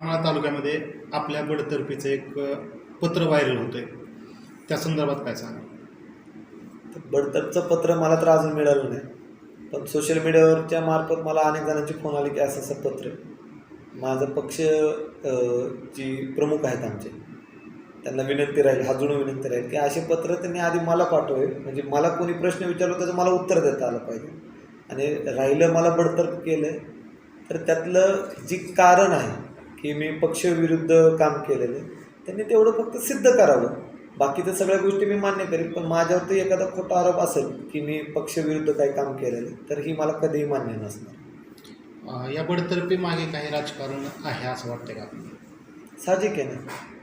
माळा तालुक्यामध्ये आपल्या बडतर्फीचं एक पत्र व्हायरल होतंय. त्या संदर्भात काय सांगा बडतर्फचं पत्र मला तर अजून मिळालं नाही. पण सोशल मीडियावरच्या मार्फत मला अनेक जणांचे फोन आले की असं असं पत्र माझं पक्ष जी प्रमुख आहेत आमचे त्यांना विनंती राहील हाजून विनंती राहील की असे पत्र त्यांनी आधी मला पाठवावे. म्हणजे मला कोणी प्रश्न विचारलो त्याचं मला उत्तर देता आलं पाहिजे. आणि राहिलं मला बडतर्फ केलं तर त्यातलं जी कारण आहे की मी पक्षविरुद्ध काम केलेलं आहे. त्यांनी तेवढं फक्त सिद्ध करावं. बाकीच्या सगळ्या गोष्टी मी मान्य करेन पण माझ्यावरती एखादा खोटा आरोप असेल की मी पक्षविरुद्ध काही काम केलेलं आहे, तर ही मला कधीही मान्य नसणार. या बडतर्फी मागे काही राजकारण आहे असं वाटतंय का साहजिक आहे ना?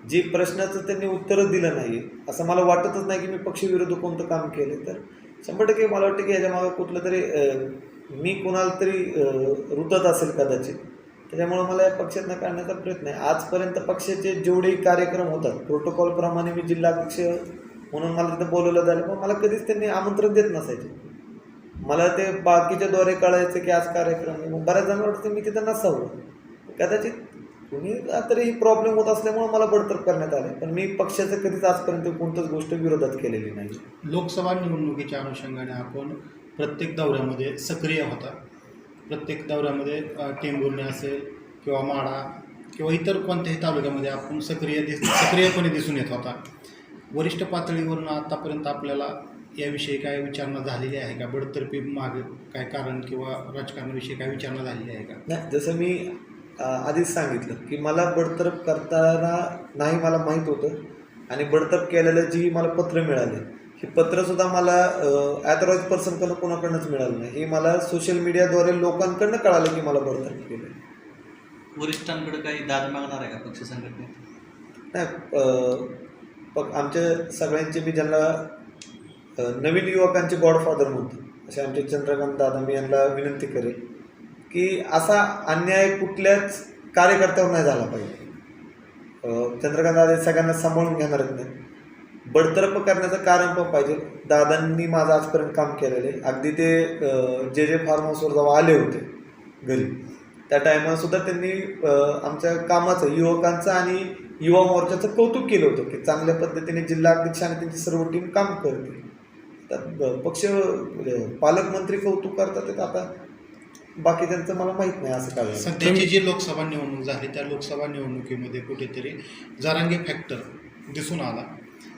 जी प्रश्नाचं त्यांनी उत्तरच दिलं नाही असं मला वाटतच नाही की मी पक्षविरुद्ध कोणतं काम केलं तर शंभर टक्के मला वाटतं की याच्यामागं कुठलं तरी मी कोणाला तरी रुतत असेल कदाचित त्याच्यामुळं मला या पक्षातनं काढण्याचा प्रयत्न आहे. आजपर्यंत पक्षाचे जेवढे कार्यक्रम होतात प्रोटोकॉलप्रमाणे मी जिल्हाध्यक्ष म्हणून मला तिथं बोलवलं झालं पण मला कधीच त्यांनी आमंत्रण देत नसायचे. मला ते बाकीच्या द्वारे कळायचं की आज कार्यक्रम आहे. मग बऱ्याच जणांना वाटतं मी तिथं नसावं. कदाचित कुणी तरी प्रॉब्लेम होत असल्यामुळे मला बडतर्फ करण्यात आले पण मी पक्षाचं कधीच आजपर्यंत कोणतीच गोष्ट विरोधात केलेली नाही. लोकसभा निवडणुकीच्या अनुषंगाने आपण प्रत्येक दौऱ्यामध्ये सक्रिय होता. प्रत्येक दौऱ्यामध्ये अ, टेंभुर्णी असेल किंवा माडा किंवा इतर कोणत्याही तालुक्यामध्ये आपण सक्रिय दिस सक्रियपणे दिसून येत होता. वरिष्ठ पातळीवरून आतापर्यंत आपल्याला याविषयी काय विचारणा झालेली आहे का? बडतर्फी मागे काय कारण किंवा राजकारणाविषयी काय विचारणा झालेली आहे का? नाही जसं मी आधीच सांगितलं की मला बडतर्फ करताना नाही मला माहीत होतं. आणि बडतर्फ केलेलं जी मला पत्र मिळाले ही पत्रसुद्धा मला ॲथॉराईज पर्सनकडनं कोणाकडनंच मिळालं नाही. हे मला सोशल मीडियाद्वारे लोकांकडनं कळालं की मला बडतर्फ केलं वरिष्ठांकडे काही दाद मागणार आहे का पक्ष संघटनेत? नाही आमच्या सगळ्यांचे मी ज्यांना नवीन युवकांचे गॉडफादर म्हणतो असे आमचे चंद्रकांत दादा मी यांना विनंती करेन की असा अन्याय कुठल्याच कार्यकर्त्यावर नाही झाला पाहिजे. चंद्रकांत दादा सगळ्यांना सांभाळून घेणारच नाही. बडतर्फ करण्याचं कारण पण पाहिजे. दादांनी माझं आजपर्यंत काम केलेलं आहे. अगदी ते जे जे फार्म हाऊसवर जेव्हा आले होते घरी त्या टायमाला सुद्धा त्यांनी आमच्या कामाचं युवकांचं आणि युवा मोर्चाचं कौतुक केलं होतं की चांगल्या पद्धतीने जिल्हा अध्यक्ष आणि त्यांची सर्व टीम काम करते तर पक्ष म्हणजे पालकमंत्री कौतुक करतात ते आता. बाकी त्यांचं मला माहीत नाही असं काय. सध्याची जी लोकसभा निवडणूक झाली त्या लोकसभा निवडणुकीमध्ये कुठेतरी जरांगे फॅक्टर दिसून आला.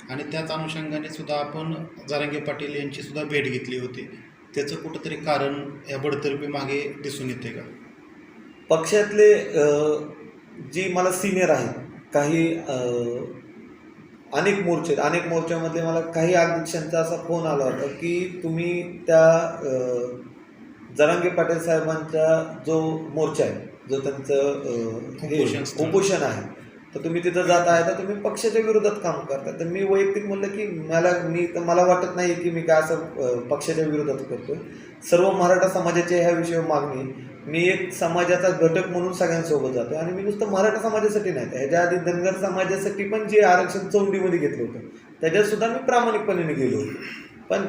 आणि त्याच अनुषंगाने सुद्धा आपण जरांगे पाटील यांची सुद्धा भेट घेतली होती त्याचं कुठंतरी कारण या बडतर्फी मागे दिसून येते का पक्षातले जी मला सिनियर आहेत काही अनेक मोर्चे आहेत. अनेक मोर्चामधले मला काही अध्यक्षांचा असा फोन आला होता की तुम्ही त्या जरांगे पाटील साहेबांचा जो मोर्चा आहे जो त्यांचं. उपोषण आहे तर तुम्ही तिथं जात आहे तर तुम्ही पक्षाच्या विरोधात काम करता. तर मी वैयक्तिक म्हणलं की मला मी तर मला वाटत नाही की मी काय असं पक्षाच्या विरोधात करतोय. सर्व मराठा समाजाच्या ह्या विषयावर मागणी मी एक समाजाचा घटक म्हणून सगळ्यांसोबत जातो आणि मी नुसतं मराठा समाजासाठी नाही तर ह्याच्या आधी धनगर समाजासाठी पण जे आरक्षण चौंडीमध्ये घेतलं होतं त्याच्यातसुद्धा मी प्रामाणिकपणे गेलो होतो. पण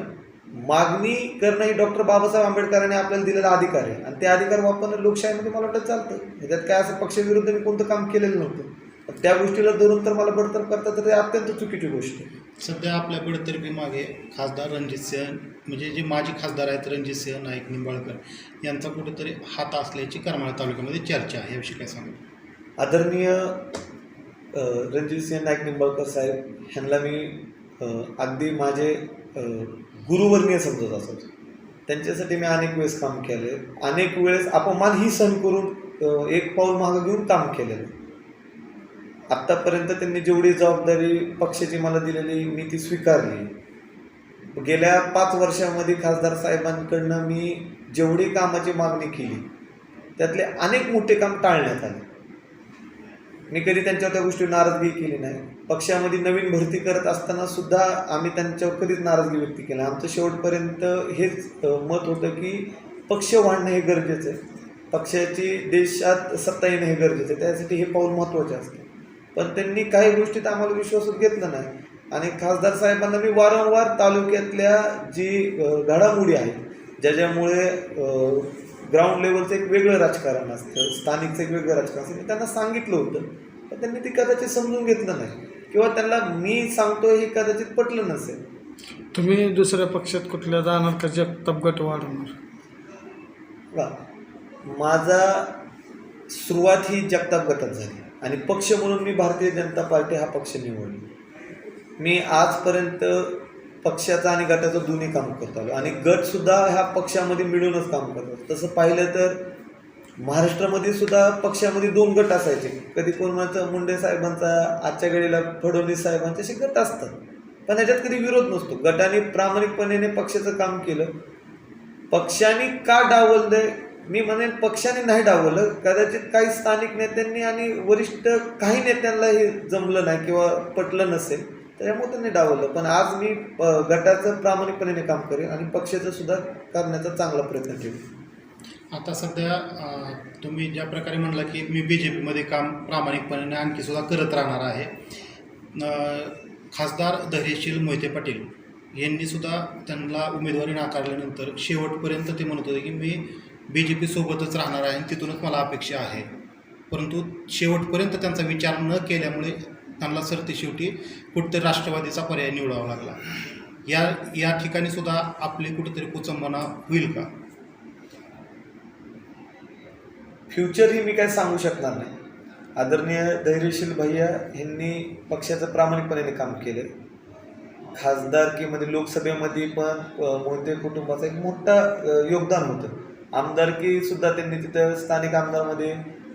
मागणी करणं ही डॉक्टर बाबासाहेब आंबेडकरांनी आपल्याला दिलेला अधिकार आहे आणि ते अधिकार वापरणं लोकशाहीमध्ये मला वाटतं चालतं. ह्याच्यात काय असं पक्षविरुद्ध मी कोणतं काम केलेलं नव्हतं. त्या गोष्टीला धरून तर मला बडतर्फ करतात तर ते अत्यंत चुकीची गोष्ट आहे. सध्या आपल्या बडतर्फी मागे खासदार रणजित सिंह म्हणजे जे माजी खासदार आहेत रणजित सिंह नाईक निंबाळकर यांचा कुठेतरी हात असल्याची करमाळा तालुक्यामध्ये चर्चा आहे. याविषयी काय सांगा? आदरणीय अ, रणजितसिंह नाईक निंबाळकर साहेब ह्यांना मी अगदी माझे गुरुवर्णीय समजत असायचो त्यांच्यासाठी मी अनेक वेळेस काम केले अनेक वेळेस अपमान ही सहन करून एक पाऊल मागं घेऊन काम केलेलं. आत्तापर्यंत त्यांनी जेवढी जबाबदारी पक्षाची मला दिलेली मी ती स्वीकारली. गेल्या पाच वर्षामध्ये खासदार साहेबांकडनं मी जेवढी कामाची मागणी केली त्यातले अनेक मोठे काम टाळण्यात आले. मी कधी त्यांच्यावर त्या गोष्टी नाराजगी केली नाही. पक्षामध्ये नवीन भरती करत असताना सुद्धा आम्ही त्यांच्यावर कधीच नाराजगी व्यक्त केली आमचं शेवटपर्यंत हेच मत होतं की पक्ष वाढणं हे गरजेचं आहे. पक्षाची देशात सत्ता येणं हे गरजेचं आहे. त्यासाठी हे पाऊल महत्त्वाचे असते. पण त्यांनी काही गोष्टीत आम्हाला विश्वासात घेतलं नाही. आणि खासदार साहेबांना मी वारंवार तालुक्यातल्या जी घडामोडी आहेत ज्याच्यामुळे ग्राउंड लेवलचं एक वेगळं राजकारण असतं स्थानिकचं एक वेगळं राजकारण असतं. मी त्यांना सांगितलं होतं पण त्यांनी ते कदाचित समजून घेतलं नाही. किंवा त्यांना मी सांगतोय हे कदाचित पटलं नसेल. तुम्ही दुसऱ्या पक्षात कुठल्या जाणार का? जगताप गट वाढवणार? माझा सुरुवात ही जगताप गटात झाली. आणि पक्ष म्हणून मी भारतीय जनता पार्टी हा पक्ष निवडला. मी आजपर्यंत पक्षाचं आणि गटाचं दोन्ही काम करत आलो. आणि गटसुद्धा ह्या पक्षामध्ये मिळूनच काम करतो तसं पाहिलं तर महाराष्ट्रामध्ये सुद्धा पक्षामध्ये दोन गट असायचे. कधी कोणाचं मुंडे साहेबांचा आजच्या घडीला फडणवीस साहेबांचे असे गट असतात. पण याच्यात कधी विरोध नसतो. गटाने प्रामाणिकपणे पक्षाचं काम केलं. पक्षाने का डावललंय? मी म्हणेन पक्षाने नाही डावलं. कदाचित काही स्थानिक नेत्यांनी आणि वरिष्ठ काही नेत्यांना हे जमलं नाही किंवा पटलं नसेल त्याच्यामुळे त्यांनी डावलं. पण आज मी गटाचं प्रामाणिकपणे काम करेन आणि पक्षाचं सुद्धा करण्याचा चांगला प्रयत्न ठेवेन आता सध्या तुम्ही ज्या प्रकारे म्हणला की मी बी जे पीमध्ये काम प्रामाणिकपणे आणखी सुद्धा करत राहणार आहे खासदार धैर्यशील मोहिते पाटील यांनी सुद्धा त्यांना उमेदवारी नाकारल्यानंतर शेवटपर्यंत ते म्हणत होते की मी बी जे पीसोबतच राहणार आहे आणि तिथूनच मला अपेक्षा आहे. परंतु शेवटपर्यंत त्यांचा विचार न केल्यामुळे त्यांना सरते शेवटी कुठेतरी राष्ट्रवादीचा पर्याय निवडावा लागला. या या ठिकाणी सुद्धा आपली कुठेतरी कुचंबना होईल का? फ्युचर ही मी काय सांगू शकणार नाही. आदरणीय धैर्यशील भैया यांनी पक्षाचं प्रामाणिकपणे काम केले. खासदारकीमध्ये लोकसभेमध्ये पण मोहिते कुटुंबाचं एक मोठं योगदान होतं. आमदारकी सुद्धा त्यांनी तिथं स्थानिक आमदारमध्ये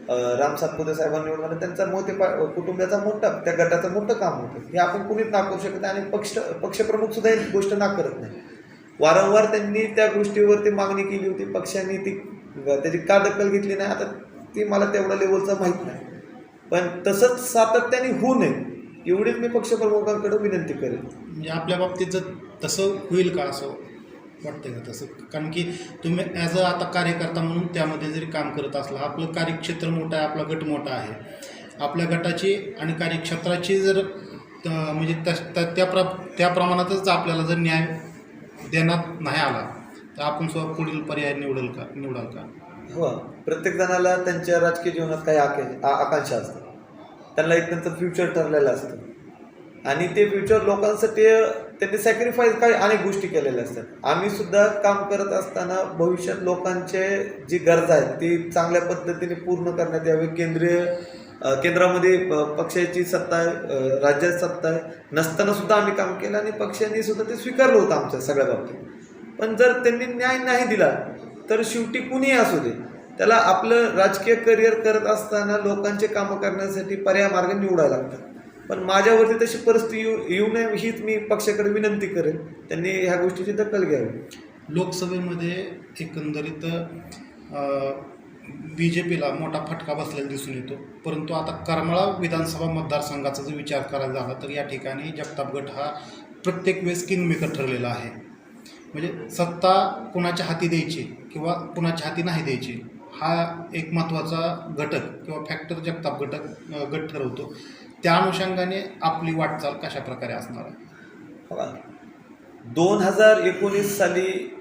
अ, राम सातपुते साहेबांनी निवडून आले. त्यांचा मोठे पा कुटुंबाचा मोठा त्या गटाचं मोठं काम होतं. हे आपण कुणीच नाकारू शकत नाही आणि पक्ष पक्षप्रमुख सुद्धा ही गोष्ट नाकारत नाही. वारंवार त्यांनी त्या गोष्टीवरती मागणी केली होती. पक्षांनी ती त्याची का दखल घेतली नाही? आता ती मला तेवढ्या लेवलचं माहीत नाही. पण तसंच सातत्याने होऊ नये एवढीच मी पक्षप्रमुखांकडे विनंती करेन. म्हणजे आपल्या बाबतीत जर तसं होईल का असं? वाटतं का तसं कारण की तुम्ही ॲज अ आता कार्यकर्ता म्हणून त्यामध्ये जरी काम करत असला आपलं कार्यक्षेत्र मोठं आहे आपला गट मोठा आहे. आपल्या गटाची आणि कार्यक्षेत्राची जर त- म्हणजे त्या त्या- त्या प्र त्या प्रमाणातच आपल्याला जर न्याय देण्यात नाही आला तर आपण सुद्धा पुढील पर्याय निवडेल का निवडाल का? हो. प्रत्येक जणाला त्यांच्या राजकीय जीवनात काही आके आ- आकांक्षा असतात. त्यांना एक त्यांचं फ्युचर ठरलेलं असतं. आणि ते फ्युचर लोकांसाठी त्यांनी सॅक्रिफाईस काही अनेक गोष्टी केलेल्या असतात. आम्ही सुद्धा काम करत असताना भविष्यात लोकांचे जी गरजा आहेत ती चांगल्या पद्धतीने पूर्ण करण्यात यावी. केंद्रीय केंद्रामध्ये पक्षाची सत्ता आहे राज्याची राज्यात सत्ता आहे. नसताना सुद्धा आम्ही काम केलं आणि पक्षांनी सुद्धा ते स्वीकारलं होतं आमच्या सगळ्या बाबतीत. पण जर त्यांनी न्याय नाही दिला तर शेवटी कुणीही असू दे. त्याला आपलं राजकीय करिअर करत असताना लोकांचे कामं करण्यासाठी पर्याय मार्ग निवडायला लागतात. पण माझ्यावरती तशी परिस्थिती येऊ येऊ नये हीच मी पक्षाकडे विनंती करेन. त्यांनी ह्या गोष्टीची दखल घ्यावी. लोकसभेमध्ये एकंदरीत बी जे पीला मोठा फटका बसलेला दिसून येतो. परंतु आता करमाळा विधानसभा मतदारसंघाचा जर विचार करायला झाला तर या ठिकाणी जगताप गट हा प्रत्येक वेळेस किंगमेकर ठरलेला आहे. म्हणजे सत्ता कुणाच्या हाती द्यायची किंवा कुणाच्या हाती नाही द्यायची हा एक महत्त्वाचा घटक किंवा फॅक्टर जगताप घटक गट ठरवतो. त्या अनुषंगाने आपली वाटचाल कशा प्रकारे असणार आहे? दोन हजार एकोणीस साली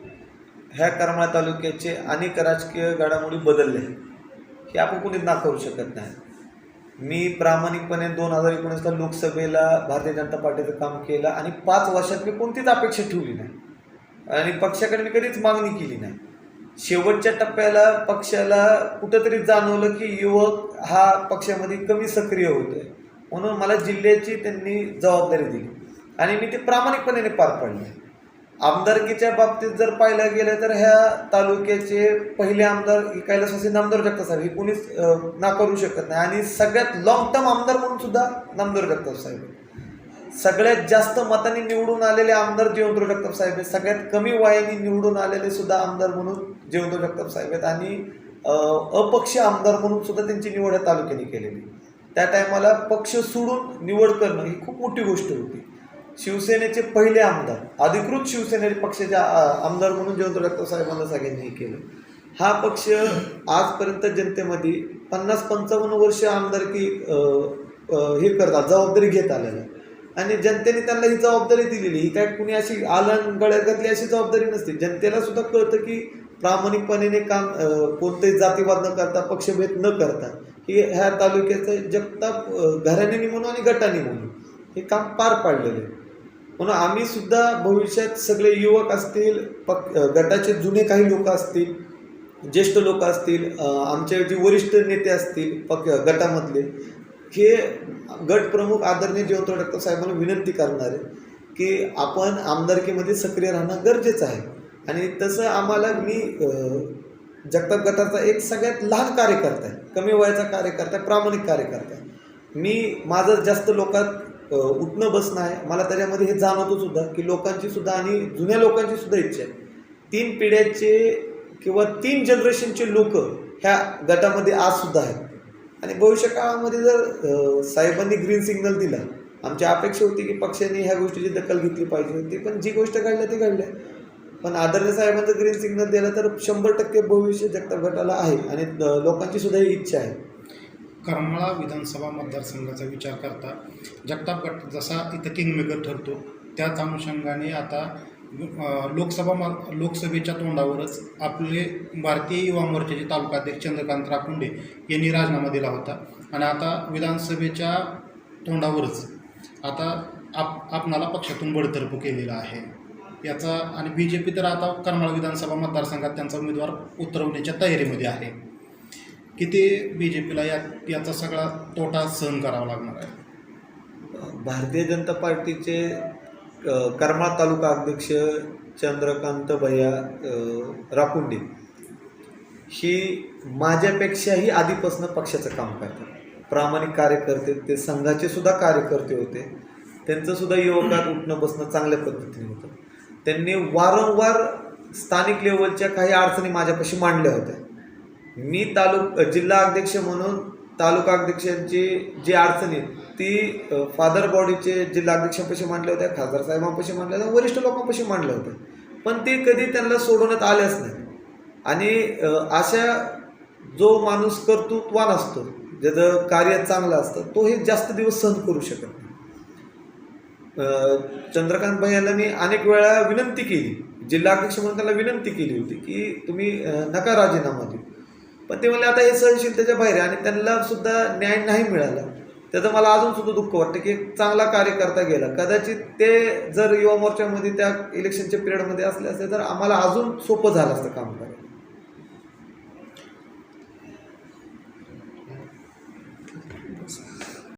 ह्या करमाळा तालुक्याचे अनेक राजकीय घडामोडी बदलले हे आपण कोणीच नाकारू शकत नाही. मी प्रामाणिकपणे दोन हजार एकोणीसला लोकसभेला भारतीय जनता पार्टीचं काम केलं आणि पाच वर्षात मी कोणतीच अपेक्षा ठेवली नाही. आणि पक्षाकडे मी कधीच मागणी केली नाही. शेवटच्या टप्प्याला पक्षाला कुठंतरी जाणवलं की युवक हा पक्षामध्ये कमी सक्रिय होतोय. म्हणून मला जिल्ह्याची त्यांनी जबाबदारी दिली. आणि मी ती प्रामाणिकपणे पार पाडली. आमदारकीच्या बाबतीत जर पाहिलं गेलं तर ह्या तालुक्याचे पहिले आमदार कैलास वसी नामदार जगताप साहेब हे कोणीच नाकारू शकत नाही. आणि सगळ्यात लॉंग टर्म आमदार म्हणून सुद्धा नामदार जगताप साहेब सगळ्यात जास्त मतांनी निवडून आलेले आमदार जयवंतराव जगताप साहेब आहेत. सगळ्यात कमी वयाने निवडून आलेले सुद्धा आमदार म्हणून जयवंतराव जगताप साहेब आहेत. आणि अपक्ष आमदार म्हणून सुद्धा त्यांची निवड या तालुक्याने केलेली त्या टायमाला पक्ष सोडून निवड करणं ही खूप मोठी गोष्ट होती. शिवसेनेचे पहिले आमदार अधिकृत शिवसेनेचे पक्षाचे आमदार म्हणून जयंत डॉक्टर साहेबांना सगळ्यांनी हे केलं. हा पक्ष आजपर्यंत जनतेमध्ये पन्नास पंचावन्न वर्ष आमदारकी हे करतात जबाबदारी घेत आलेला आहे. आणि जनतेने त्यांना ही जबाबदारी दिलेली ही काय कुणी अशी आलं गळ्यात घातली अशी जबाबदारी नसते. जनतेला सुद्धा कळतं की प्रामाणिकपणे काम कोणतेही जातीवाद न करता पक्षभेद न करता की ह्या तालुक्याचं जगताप घराण्याने म्हणू आणि गटाने म्हणू हे काम पार पाडलेलं आहे. म्हणून आम्ही सुद्धा भविष्यात सगळे युवक असतील पक गटाचे जुने काही लोक असतील ज्येष्ठ लोक असतील आमचे जे वरिष्ठ नेते असतील पक गटामधले हे गट प्रमुख आदरणीय जयवंत डॉक्टर साहेबांना विनंती करणार आहे की आपण आमदारकीमध्ये सक्रिय राहणं गरजेचं आहे. आणि तसं आम्हाला मी जगताप गटाचा एक सगळ्यात लहान कार्यकर्ता आहे कमी वयाचा कार्यकर्ता आहे प्रामाणिक कार्यकर्ता आहे. मी माझं जास्त लोकात उठणं बसणं आहे. मला त्याच्यामध्ये हे जाणवतो सुद्धा की लोकांची सुद्धा आणि जुन्या लोकांची सुद्धा इच्छा आहे. तीन पिढ्याचे किंवा तीन जनरेशनचे लोक ह्या गटामध्ये आज सुद्धा आहेत. आणि भविष्य काळामध्ये जर साहेबांनी ग्रीन सिग्नल दिला आमची अपेक्षा होती की पक्षाने ह्या गोष्टीची दखल घेतली पाहिजे होती पण जी गोष्ट घडल्या ती घडल्या. पण आदरणीय साहेबांचं ग्रीन सिग्नल दिलं तर शंभर टक्के भविष्य जगताप गटाला आहे आणि लोकांची सुद्धा ही इच्छा आहे. करमाळा विधानसभा मतदारसंघाचा विचार करता जगताप गट जसा इथं किंगमेकर ठरतो त्याच अनुषंगाने आता लोकसभा म लोकसभेच्या तोंडावरच आपले भारतीय युवा मोर्चाचे तालुका अध्यक्ष चंद्रकांत राकुंडे यांनी राजीनामा दिला होता. आणि आता विधानसभेच्या तोंडावरच आता आप आपणाला पक्षातून बडतर्फ केलेला आहे. याचा आणि बी जे पी तर आता करमाळ विधानसभा मतदारसंघात त्यांचा उमेदवार उतरवण्याच्या तयारीमध्ये आहे. किती बी जे पीला या याचा सगळा तोटा सहन करावा लागणार आहे? भारतीय जनता पार्टीचे करमाळ तालुका अध्यक्ष चंद्रकांत भैया राकुंडे ही माझ्यापेक्षाही आधीपासून पक्षाचं काम करतात. प्रामाणिक कार्यकर्ते ते संघाचे सुद्धा कार्यकर्ते होते. त्यांचं सुद्धा युवकात उठणं बसणं चांगल्या पद्धतीने त्यांनी वारंवार स्थानिक लेवलच्या काही अडचणी माझ्यापाशी मांडल्या होत्या. मी तालुक जिल्हा अध्यक्ष म्हणून तालुका अध्यक्षांची जी अडचणी आहेत, ती फादर बॉडीचे जिल्हा अध्यक्षांपाशी मांडल्या होत्या खासदार साहेबांपाशी मांडल्या होत्या वरिष्ठ लोकांपाशी मांडल्या होत्या. पण ते कधी त्यांना सोडवण्यात आल्याच नाही. आणि अशा जो माणूस कर्तृत्वान असतो ज्याचं कार्य चांगलं असतं तो हे जास्त दिवस सहन करू शकत चंद्रकांत भाई यांना मी अनेक वेळा विनंती केली. जिल्हा अध्यक्ष म्हणून त्याला विनंती केली होती की तुम्ही नका राजीनामा देऊ. पण ते म्हणले आता हे सहनशीलतेच्या बाहेर आहे आणि त्यांना सुद्धा न्याय नाही मिळाला. त्याचं मला अजून सुद्धा दुःख वाटतं की एक चांगला कार्यकर्ता गेला. कदाचित ते जर युवा मोर्चामध्ये त्या इलेक्शनच्या पिरियडमध्ये असले असते तर आम्हाला अजून सोपं झालं असतं काम करायला